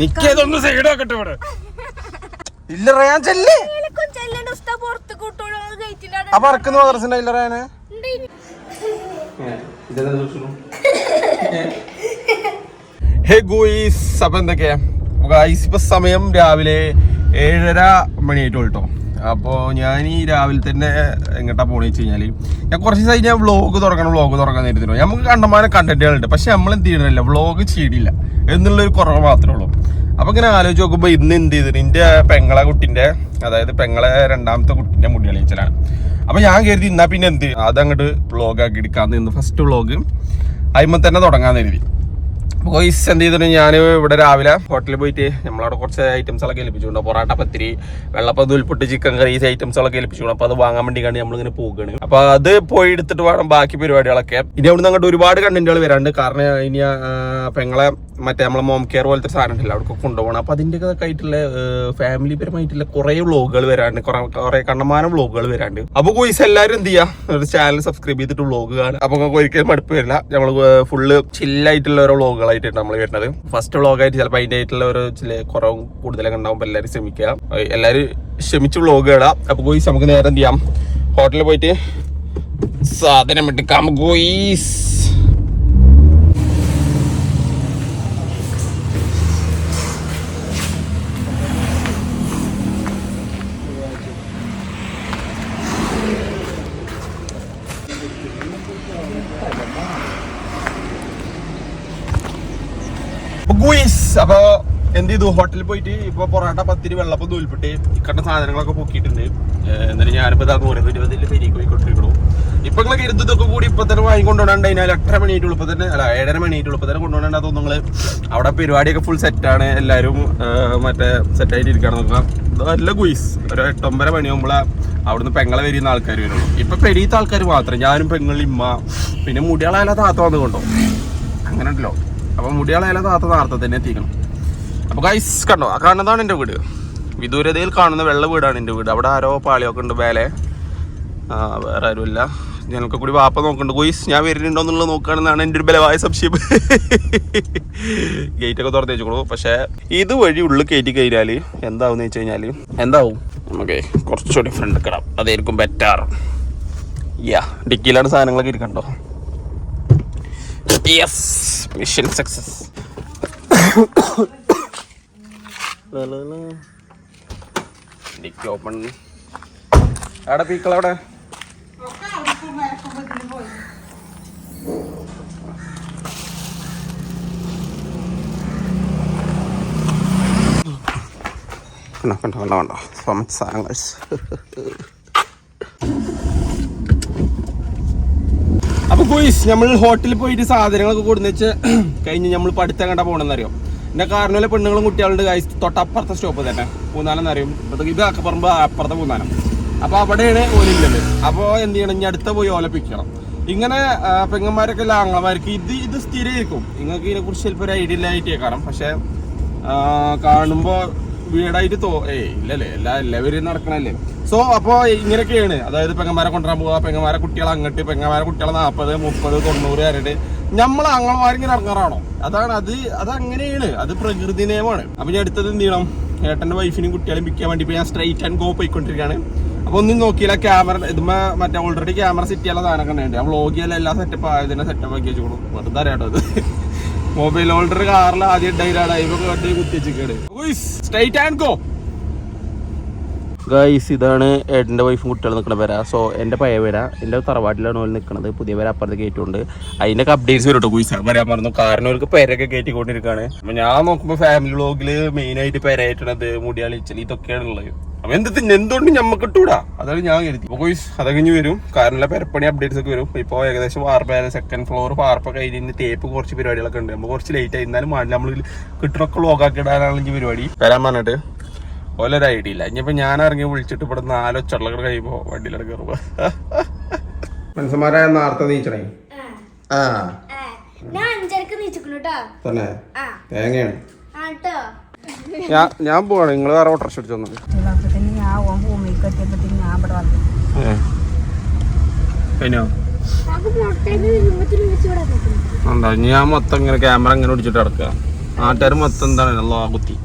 നിക്കതൊന്ന് side ആക്കട്ടെ ഇവിടെ. ഇല്ല Ryan ചെല്ലേ ചെല്ലണ്ട ഉസ്താ പുറത്ത് കൂട്ടോളൂ ഗേറ്റിന്റെ അപ്പൊ അറക്കുന്ന മദ്രസിന്റെ ഇല്ലറയാന്. ഹേ ഗൂയിസ് അപ്പൊ എന്തൊക്കെയാ? ഗായ്സ് ഇപ്പൊ സമയം രാവിലെ ഏഴര മണിയായിട്ട് കേട്ടോ അപ്പോൾ ഞാൻ ഈ രാവിലെ തന്നെ എങ്ങോട്ടാ പോണെന്ന് വെച്ച് കഴിഞ്ഞാൽ ഞാൻ കുറച്ച് ദിവസമായി ഞാൻ വ്ളോഗ് തുറക്കണം വ്ളോഗ് തുടങ്ങാൻ നേരത്തിനോ. നമുക്ക് കണ്ടമാനം കണ്ടന്റുകളുണ്ട് പക്ഷെ നമ്മൾ എന്ത് ചെയ്യണില്ല വ്ളോഗ് ചെയ്യണില്ല. എന്നുള്ളൊരു കുറവ് മാത്രമേ ഉള്ളൂ. അപ്പോൾ ഇങ്ങനെ ആലോചിച്ച് നോക്കുമ്പോൾ ഇന്ന് എന്ത് ചെയ്തിട്ട് എന്റെ പെങ്ങളെ കുട്ടിന്റെ അതായത് പെങ്ങളെ രണ്ടാമത്തെ കുട്ടിന്റെ മുടി കളിച്ചലാണ് അപ്പോൾ ഞാൻ കരുതി ഇന്നാ പിന്നെ എന്ത് അതങ്ങോട്ട് വ്ളോഗ് ആക്കി എടുക്കാമെന്ന് ഇന്ന് ഫസ്റ്റ് വ്ളോഗ് അതിമ്മ തന്നെ തുടങ്ങാൻ കരുതി. ബോയ്സ് എന്ത് ചെയ്തിട്ട് ഞാൻ ഇവിടെ രാവിലെ ഹോട്ടലിൽ പോയിട്ട് നമ്മളവിടെ കുറച്ച് ഐറ്റംസ് ഒക്കെ ഏൽപ്പിച്ചിട്ടുണ്ട് പൊറാട്ട പത്തിരി വെള്ളപ്പം ഉൾപ്പെട്ട് ചിക്കൻ കറി ഈ ഐറ്റംസ് ഒക്കെ ഏൽപ്പിച്ചിട്ടുണ്ട് അപ്പൊ അത് വാങ്ങാൻ വേണ്ടി കണ്ട് നമ്മളിങ്ങനെ പോകുകയാണ് അപ്പൊ അത് പോയി എടുത്തിട്ട് വേണം ബാക്കി പരിപാടികളൊക്കെ. ഇനി അവിടുന്ന് അങ്ങോട്ട് ഒരുപാട് കണ്ടന്റുകൾ വരാണ്ട്. കാരണം ഇനി പെങ്ങളെ മറ്റേ നമ്മളെ മോം കെയർ പോലത്തെ സാധനം ഉണ്ടല്ലോ അവിടെ കൊണ്ടുപോകണം. അപ്പൊ അതിന്റെ ഒക്കെ ആയിട്ടുള്ള ഫാമിലി പരമായിട്ടുള്ള കുറെ വ്ളോഗുകൾ വരാണ്ട്. കുറെ കണ്ണമാനം വ്ളോഗുകൾ വരാണ്ട്. അപ്പൊ കോയിസ് എല്ലാരും എന്ത് ചെയ്യാ? ചാനൽ സബ്സ്ക്രൈബ് ചെയ്തിട്ട് വ്ളോഗ് കാണുക. അപ്പൊ നിങ്ങൾക്ക് ഒരിക്കലും മടുപ്പ് വരില്ല. നമ്മൾ ഫുള്ള് ചില്ലായിട്ടുള്ള ഓരോ വ്ളോഗുകളായിട്ടാണ് നമ്മൾ വരുന്നത്. ഫസ്റ്റ് വ്ളോഗായിട്ട് ചിലപ്പോൾ അതിന്റെ ആയിട്ടുള്ള ഒരു ചില കുറവും കൂടുതലൊക്കെ ഉണ്ടാകുമ്പോൾ എല്ലാവരും ശ്രമിക്കുക. എല്ലാവരും ക്ഷമിച്ച് വ്ളോഗ് ഇടാം. അപ്പോൾ ഗോയിസ് നമുക്ക് നേരെ എന്ത് ചെയ്യാം? ഹോട്ടലിൽ പോയിട്ട് സാധനം എടുക്കാം. ഗുയിസ് അപ്പൊ എന്ത് ചെയ്തു? ഹോട്ടലിൽ പോയിട്ട് ഇപ്പൊ പൊറോട്ട പത്തിരി വെള്ളപ്പം തൂൽപ്പിട്ട് ഇക്കണ്ട സാധനങ്ങളൊക്കെ പൊക്കിയിട്ടുണ്ട്. എന്നിട്ട് ഞാനിപ്പോ ഇതാ നൂറ് ഇരുപതിൽ പെരിക്ക് പോയിക്കൊണ്ടിരിക്കണു ഇപ്പൊ നിങ്ങൾ കരുതൊക്കെ കൂടി ഇപ്പൊ തന്നെ വാങ്ങിക്കൊണ്ടുപോകണ്ട അതിനാൽ എട്ടര മണിയായിട്ട് ഇപ്പൊ തന്നെ അല്ല ഏഴര മണിയായിട്ട് ഇപ്പൊ തന്നെ കൊണ്ടുപോകണ്ട അതൊന്നും നിങ്ങൾ അവിടെ പരിപാടിയൊക്കെ ഫുൾ സെറ്റാണ് എല്ലാവരും മറ്റേ സെറ്റായിട്ട് ഇരിക്കണം നോക്കുക. ഇത് നല്ല ഗുയിസ്. ഒരു എട്ടൊമ്പര മണിയാകുമ്പോഴാ അവിടുന്ന് പെങ്ങളെ വരുന്ന ആൾക്കാർ വരുള്ളൂ. ഇപ്പൊ പെരിയത്തെ ആൾക്കാർ മാത്രം. ഞാനും പെങ്ങളും ഇമ്മ പിന്നെ മുടിയാളായാലും താത്ത വന്നുകൊണ്ടോ അങ്ങനെ ഉണ്ടല്ലോ. അപ്പൊ മുടിയാളായാലും താത്ത നേരത്തെ തന്നെ എത്തിക്കണം. അപ്പോൾ ഗൈസ് കണ്ടോ? ആ കാണുന്നതാണ് എന്റെ വീട്. വിദൂരതയിൽ കാണുന്ന വെള്ള വീടാണ് എന്റെ വീട്. അവിടെ ആരോ പാളിയൊക്കെ ഉണ്ട് വേലെ വേറെ ആരുമില്ല. ഞങ്ങൾക്ക് കൂടി വാപ്പ നോക്കുന്നുണ്ട്. ഗോയ്സ് ഞാൻ വരുന്നുണ്ടോ എന്നുള്ളത് നോക്കുകയാണെന്നാണ് എന്റെ ഒരു ബലമായ സംശയം. ഗേറ്റ് ഒക്കെ തുറന്ന് വെച്ചോളൂ പക്ഷേ ഇത് വഴി ഉള്ളിൽ കയറ്റി കഴിഞ്ഞാൽ എന്താവും വെച്ച് കഴിഞ്ഞാൽ എന്താവും? നമുക്ക് കുറച്ചുകൂടി ഫ്രണ്ട് കിടാം അതായിരിക്കും ബെറ്റർ യാ ഡിക്കിയിലാണ് സാധനങ്ങളൊക്കെ ഇരിക്കണ്ടോ? Yes mission success dicky open എവിടെ പീക്കളവിടെ കണ്ടോ കണ്ടോ കണ്ടോ കണ്ടോ. So much സാധനങ്ങൾ അപ്പൊ ഗോയ്സ് നമ്മൾ ഹോട്ടലിൽ പോയിട്ട് സാധനങ്ങളൊക്കെ കൊടുന്ന് കഴിഞ്ഞ് നമ്മൾ പഠിത്തം കണ്ട പോകണമെന്നറിയോ എന്റെ കാരണവല്ല പെണ്ണുങ്ങളും കുട്ടികളുണ്ട് ഗൈസ് തൊട്ടപ്പുറത്തെ സ്റ്റോപ്പ് തന്നെ. പൂന്നാനം എന്നറിയും ഇത് അക്കപ്പറമ്പ് അപ്പുറത്തെ പൂന്നാനം അപ്പോൾ അവിടെയാണ് ഓലില്ലത് അപ്പോൾ എന്ത് ചെയ്യണം? ഇനി അടുത്ത പോയി ഓല ഇങ്ങനെ പെങ്ങന്മാരൊക്കെ അല്ല ആങ്ങളമാർക്ക് ഇത് ഇത് സ്ഥിരമായിരിക്കും നിങ്ങൾക്ക് ഇതിനെ കുറിച്ച് ചിലപ്പോൾ ഒരു ഐഡിയ ഇല്ലായിട്ടേ കാണാം പക്ഷേ കാണുമ്പോൾ കാണുമ്പോ വീടായിട്ട് തോ ഏയ് ഇല്ലല്ലേ? എല്ലാ എല്ലാവരും നടക്കണല്ലേ? സോ അപ്പോൾ ഇങ്ങനെയൊക്കെയാണ്. അതായത് പെങ്ങന്മാരെ കൊണ്ടുവരാൻ പോവുക പെങ്ങന്മാരെ കുട്ടികളെ അങ്ങോട്ട് പെങ്ങന്മാരെ കുട്ടികളെ നാൽപ്പത് മുപ്പത് തൊണ്ണൂറ് വരെ നമ്മൾ അംഗന്മാരിങ്ങനെ ഇറങ്ങാറാണോ? അതാണ് അത് അത് അങ്ങനെയാണ് അത് പ്രകൃതി നിയമമാണ്. അപ്പൊ ഞാൻ അടുത്തത് എന്ത് ചെയ്യണം? ഏട്ടന്റെ വൈഫിനും കുട്ടികളെയും പിക്കാൻ വേണ്ടി ഇപ്പൊ ഞാൻ സ്ട്രൈറ്റ് ആൻഡ് ഗോ പോയിക്കൊണ്ടിരിക്കുകയാണ് അപ്പൊ ഒന്നും നോക്കിയില്ല ക്യാമറ ഇതുമ്മ മറ്റേ ഓൾറെഡി ക്യാമറ സെറ്റ് ചെയ്യാനുള്ള സാധനമൊക്കെ ഉണ്ടായിട്ട് ആ വ്ളോഗ് ചെയ്യാൻ എല്ലാ സെറ്റപ്പ് ആയതിനെ സെറ്റപ്പ് ആക്കി വെച്ചോളൂ വെറുതെ അറിയാട്ടോ അത്. മൊബൈൽ ഹോൾഡർ കാറിൽ ആദ്യം ഡൈലാണ് ഇവ വണ്ടി കുത്തി വെച്ചിട്ട് സ്ട്രൈറ്റ് ആൻഡ് ഗോ ഗൈസ് ഇതാണ് ഏട്ടന്റെ വൈഫും കുട്ടികളും നിൽക്കുന്ന പേര. സോ എന്റെ പഴയ പേര എന്റെ തറവാട്ടിലാണ് ഓൾ നിൽക്കുന്നത് പുതിയ പേര അപ്പുറത്ത് കയറ്റുണ്ട് അതിന്റെ അപ്ഡേറ്റ്സ് വരും കേട്ടോ ഗുയിസ് വരാൻ പറഞ്ഞു കാരണം അവർക്ക് പേരൊക്കെ കയറ്റിക്കൊണ്ടിരിക്കുകയാണ്. അപ്പം ഞാൻ നോക്കുമ്പോൾ ഫാമിലി വ്ളോഗിൽ മെയിനായിട്ട് പേരായിട്ടത് മുടിയാളിച്ചൽ ഇതൊക്കെയാണ് ഉള്ളത്. അപ്പം എന്ത് എന്തുകൊണ്ട് ഞമ്മക്ക് ഇട്ടൂടാ? അതാണ് ഞാൻ കരുതി. അപ്പോൾ ഗുയിസ് അത് കഴിഞ്ഞ് വരും. കാരണം പെരപ്പണി അപ്ഡേറ്റ്സ് ഒക്കെ വരും. ഇപ്പോൾ ഏകദേശം വാർപ്പ് സെക്കൻഡ് ഫ്ലോർ വാർപ്പ കഴിഞ്ഞ് തേപ്പ് കുറച്ച് പരിപാടികളൊക്കെ ഉണ്ട്. നമ്മൾ കുറച്ച് ലേറ്റ് ആയി. എന്നാലും നമ്മൾ കിട്ടണൊക്കെ ലോക്കാക്കി ഇടാനാണെങ്കിൽ പരിപാടി. വരാൻ പറഞ്ഞിട്ട്. ഓലൊരു ഐഡിയ ഇല്ല. ഇനിയിപ്പോ ഞാൻ ഇറങ്ങി വിളിച്ചിട്ട് ഇവിടെ നാലോ ചള്ളകൾ കഴിയുമ്പോ വണ്ടിയിലാണ് കയറുക മനുഷ്യന്മാരായ നാർത്ത നീച്ചണേ? ആ. ഞാൻ അഞ്ചരക്ക് നീച്ചിക്കണു കേട്ടോ തന്നെ. ആ. തേങ്ങയാണ്. ആ കേട്ടോ ഞാൻ ഞാൻ പോവാണ്. നിങ്ങൾ വേറെ ഓട്ടർഷ അടിച്ചു വന്നത് എന്താ ഞാൻ മൊത്തം ഇങ്ങനെ ക്യാമറ ഇങ്ങനെ പിടിച്ചിട്ട് കിടക്കുക നാട്ടുകാർ മൊത്തം എന്താണ്? ലോകുത്തി കുത്തി.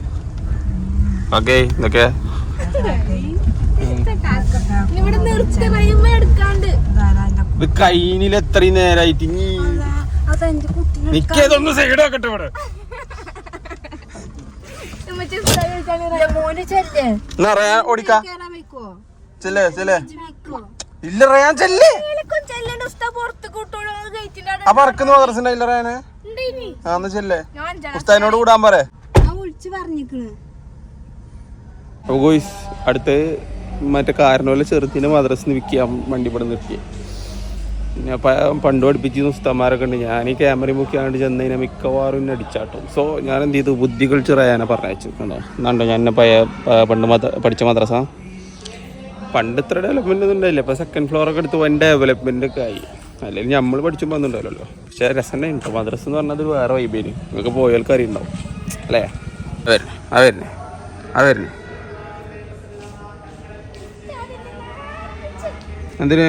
ഓക്കെ ഇതൊക്കെ. ഇത് കൈനിൽ എത്രയും നേരായിട്ട് ഇനി നിക്കേതൊന്ന് സൈഡ് ആക്കട്ടെ ഇവിടെ. മോന് ചെല്ലേ ഓടിക്ക. ചെല്ലേ ഇല്ല റയാൻ ചെല്ലേ? അപ്പൊ മദ്രസ റയാന്? ആ ചെല്ലേ? ഉസ്താദിനോട് കൂടാൻ പറ. ഞാൻ വിളിച്ചു പറഞ്ഞിക്കണ് അപ്പൊ ഗോയ്സ് അടുത്ത് മറ്റേ കാരണവല്ല ചെറുത്തിന് നിന്ന് വിൽക്കാം വണ്ടി ഇവിടെ നിർത്തി പിന്നെ പ- പണ്ട് പഠിപ്പിച്ചിരുന്ന ഉസ്താന്മാരൊക്കെ ഉണ്ട്. ഞാൻ ഈ ക്യാമറ മുക്കിയാണ്ട് ചെന്ന് കഴിഞ്ഞാൽ മിക്കവാറും എന്നെ അടിച്ചാട്ടും. സോ ഞാൻ എന്ത് ചെയ്തു? ബുദ്ധി കളിച്ച് റയാനെ പറഞ്ഞയച്ചു. എന്നാണ്ടോ ഞാൻ എന്നെ പയ പണ്ട് മദ പഠിച്ച മദ്രസ. പണ്ട് ഇത്ര ഡെവലപ്മെന്റ് ഒന്നും ഉണ്ടായില്ല. ഇപ്പോൾ സെക്കൻഡ് ഫ്ലോറൊക്കെ എടുത്ത് വൻ ഡെവലപ്മെന്റ് ഒക്കെ ആയി. അല്ലെങ്കിൽ നമ്മൾ പഠിച്ചുമ്പോൾ ഒന്നും ഉണ്ടാവില്ലല്ലോ. പക്ഷേ രസം ഉണ്ടോ മദ്രസ എന്ന് പറഞ്ഞാൽ അത് വേറെ വൈബേന് നിങ്ങൾക്ക് പോയാൽ അറിയുണ്ടാവും അല്ലേ? അവരുന്നേ അവരുന്നേ അവരുന്നേ എന്തിന്?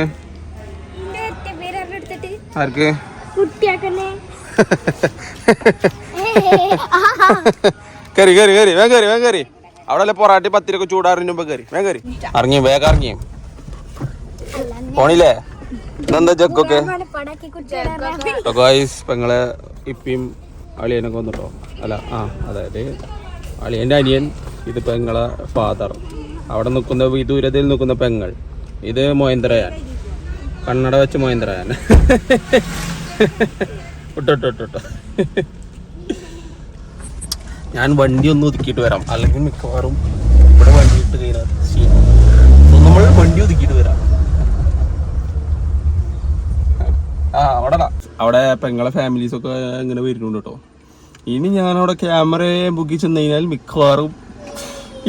ആർക്ക്? കയറി കയറി കയറി വേഗം കയറി വേഗം കയറി അവിടെ അല്ലേ പൊറാട്ടി പത്തിരൊക്കെ ചൂടാറിന് മുമ്പ് കയറി വേഗം കയറി ഇറങ്ങി വേഗം ഇറങ്ങി. പോണില്ലേ? കുട്ടിയാക്കാൻ ഗായ്സ് പെങ്ങളെ ഇപ്പിയും അളിയനൊക്കെ വന്നിട്ടോ? അല്ല ആ അതായത് അളിയന്റെ അനിയൻ ഇത് പെങ്ങളെ ഫാദർ അവിടെ നിൽക്കുന്ന വിദൂരതയിൽ നിൽക്കുന്ന പെങ്ങൾ. ഇത് മോയന്ത്രയാൻ കണ്ണട വെച്ച് മോയന്ത്രയാൻ ഇട്ടോ ഞാൻ വണ്ടി ഒന്ന് ഒതുക്കിയിട്ട് വരാം. അല്ലെങ്കിൽ മിക്കവാറും ഇവിടെ വണ്ടി ഇട്ട് കഴിഞ്ഞാൽ നമ്മൾ വണ്ടി ഒതുക്കിയിട്ട് വരാം. ആ അവിടെ അവിടെ പെങ്ങളെ ഫാമിലീസ് ഒക്കെ ഇങ്ങനെ വരുന്നുണ്ട് കേട്ടോ. ഇനി ഞാൻ അവിടെ ക്യാമറ ബുക്ക് ചെന്ന് കഴിഞ്ഞാൽ മിക്കവാറും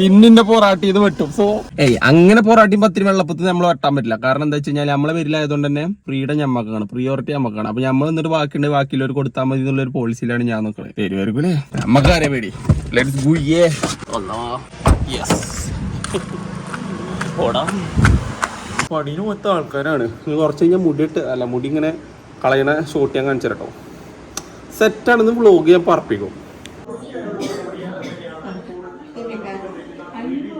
ഇന്നിന്റെ പൊറാട്ടി ഇത് വെട്ടും. സോ ഏയ് അങ്ങനെ പൊറാട്ടിയും പത്തിരി വെള്ളപ്പത്തിന് നമ്മൾ വെട്ടാൻ പറ്റില്ല. കാരണം എന്താ വെച്ച് കഴിഞ്ഞാൽ നമ്മളെ പേരിലായതുകൊണ്ട് തന്നെ ഫ്രീഡം ഞമ്മക്കാണ് പ്രിയോറിറ്റി ഞമ്മക്കാണ്. അപ്പൊ നമ്മൾ എന്നിട്ട് ബാക്കിയുണ്ട് ബാക്കിയുള്ളവർ കൊടുത്താൽ മതി എന്നുള്ള ഒരു പോളിസിയിലാണ് ഞാൻ നോക്കുന്നത് തരുമായിരിക്കും നമ്മക്കാരെ പേടി. ലെറ്റ്സ് ഗുയ്യേ യെസ് ഓടാ. പടിയിൽ മൊത്തം ആൾക്കാരാണ്. ഇത് കുറച്ച് കഴിഞ്ഞാൽ മുടിയിട്ട് അല്ല മുടി ഇങ്ങനെ കളയണ ഷോട്ട് ഞാൻ കാണിച്ചു സെറ്റാണെന്ന് വ്ളോഗ് ഞാൻ പറപ്പിക്കും ഇപ്പൊ തന്നെ നോക്കിയിരുന്നു കാക്കു എന്ത് വാങ്ങി കൊടുത്താലും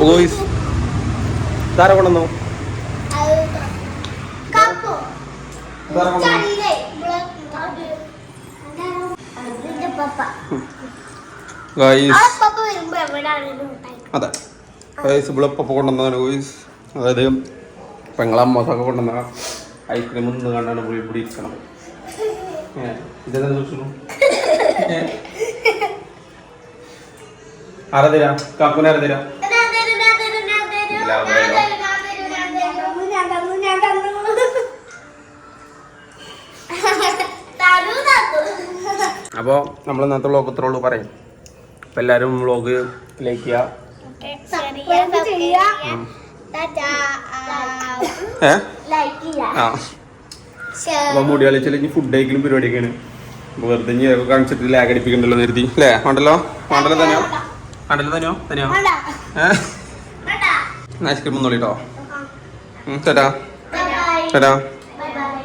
ബോയ്സ് ധാര കൊണ്ടുവന്നു? അതെ. ഗൈസ് കൊണ്ടുവന്നതാണ് ഗോയ്സ്. അതായത് പെങ്ങളമ്മസൊക്കെ കൊണ്ടുവന്ന ഐസ്ക്രീം ഒന്ന് കണ്ടാണ് ഇവിടെ ഇവിടെ ഇരിക്കണം ഏ, ഇതെന്താ ചോദിച്ചു ആരാ. അപ്പോൾ നമ്മൾ ഇന്നത്തെ വ്ളോഗ് ഇത്രേ ഉള്ളൂ പറയും. അപ്പം എല്ലാവരും വ്ളോഗ് ലൈക്ക് ചെയ്യുക ആ. അപ്പോൾ ഫുഡ് കഴിക്കലും പരിപാടിയൊക്കെയാണ്. വെറുതെ കാണിച്ചിട്ട് ലാഗ് അടിപ്പിക്കണ്ടല്ലോ നിർത്തി അല്ലേ? വേണ്ടല്ലോ? വേണ്ടല്ലോ തന്നെയോ? വേണ്ടല്ലോ തന്നെയോ തന്നെയോ ഏഹ് ഐസ്ക്രീം ഒന്നുള്ളിട്ടോ ചേട്ടാ ചേട്ടാ